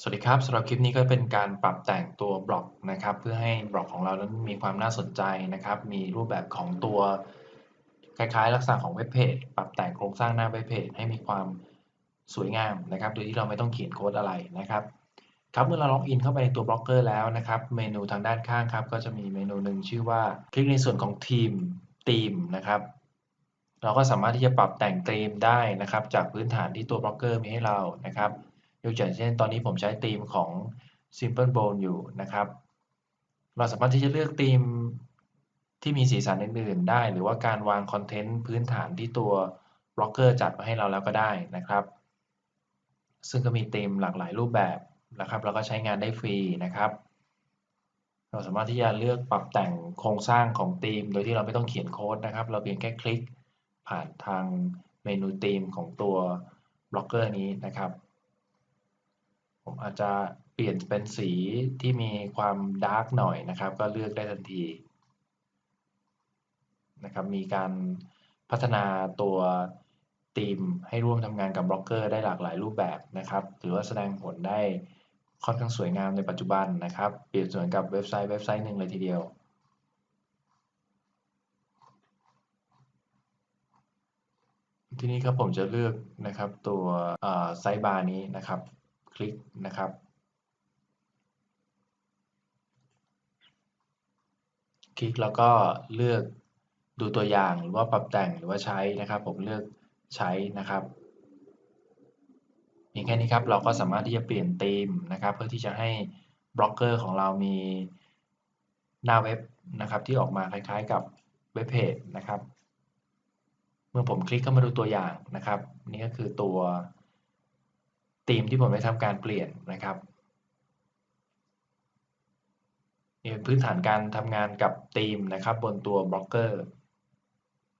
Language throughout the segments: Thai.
สวัสดีครับสำหรับคลิปนี้ก็เป็นการปรับแต่งตัวบล็อกนะครับ เพื่อให้บล็อกของเรานั้นมีความน่าสนใจนะครับ มีรูปแบบของตัวคล้ายๆ ลักษณะของเว็บเพจปรับแต่งโครงสร้างหน้าเว็บเพจให้มีความสวยงามนะครับ โดยที่เราไม่ต้องเขียนโค้ดอะไรนะครับ ครับเมื่อเราล็อกอินเข้าไปในตัวบล็อกเกอร์แล้วนะครับ เมนูทางด้านข้างครับ ก็จะมีเมนูหนึ่งชื่อว่าคลิกในส่วนของทีมทีมนะครับเราก็สามารถที่จะปรับแต่งธีมได้นะครับ จากพื้นฐานที่ตัวบล็อกเกอร์มีให้เรานะครับ ยกอย่างเช่นตอนนี้ผมใช้ธีมของ Simple Bone อยู่นะครับ เราสามารถที่จะเลือกธีมที่มีสีสันอื่นๆ ได้ หรือว่าการวางคอนเทนต์พื้นฐานที่ตัวบล็อกเกอร์จัดมาให้เราแล้วก็ได้นะครับ ซึ่งก็มีธีมหลากหลายรูปแบบนะครับแล้วก็ใช้งานได้ฟรีนะครับ เราสามารถที่จะเลือกปรับแต่งโครงสร้างของธีม โดยที่เราไม่ต้องเขียนโค้ดนะครับ เราเพียงแค่คลิกผ่านทางเมนูธีมของตัวบล็อกเกอร์นี้นะครับ ผมอาจจะเปลี่ยนเป็นสีที่มีความดาร์กหน่อยนะครับ ก็เลือกได้ทันทีนะครับ มีการพัฒนาตัวธีมให้ร่วมทำงานกับบล็อกเกอร์ได้หลากหลายรูปแบบนะครับ ถือว่าแสดงผลได้ค่อนข้างสวยงามในปัจจุบันนะครับ เปรียบเสมือนกับเว็บไซต์เว็บไซต์หนึ่งเลยทีเดียวทีนี้ครับผมจะเลือกนะครับตัวไซต์บาร์นี้นะครับ คลิกนะครับ คลิกแล้วก็เลือกดูตัวอย่างหรือว่าปรับแต่งหรือว่าใช้นะครับ ผมเลือกใช้นะครับเพียงแค่นี้ครับเราก็สามารถที่จะเปลี่ยนธีมนะครับ เพื่อที่จะให้บล็อกเกอร์ของเรามีหน้าเว็บนะครับ ที่ออกมาคล้ายๆกับเว็บเพจนะครับ เมื่อผมคลิกเข้ามาดูตัวอย่างนะครับ นี่ก็คือตัว ธีมที่ผมได้ทำการเปลี่ยนนะครับนี่เป็นพื้นฐานการทำงานกับธีมนะครับบนตัวบล็อกเกอร์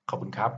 ขอบคุณครับ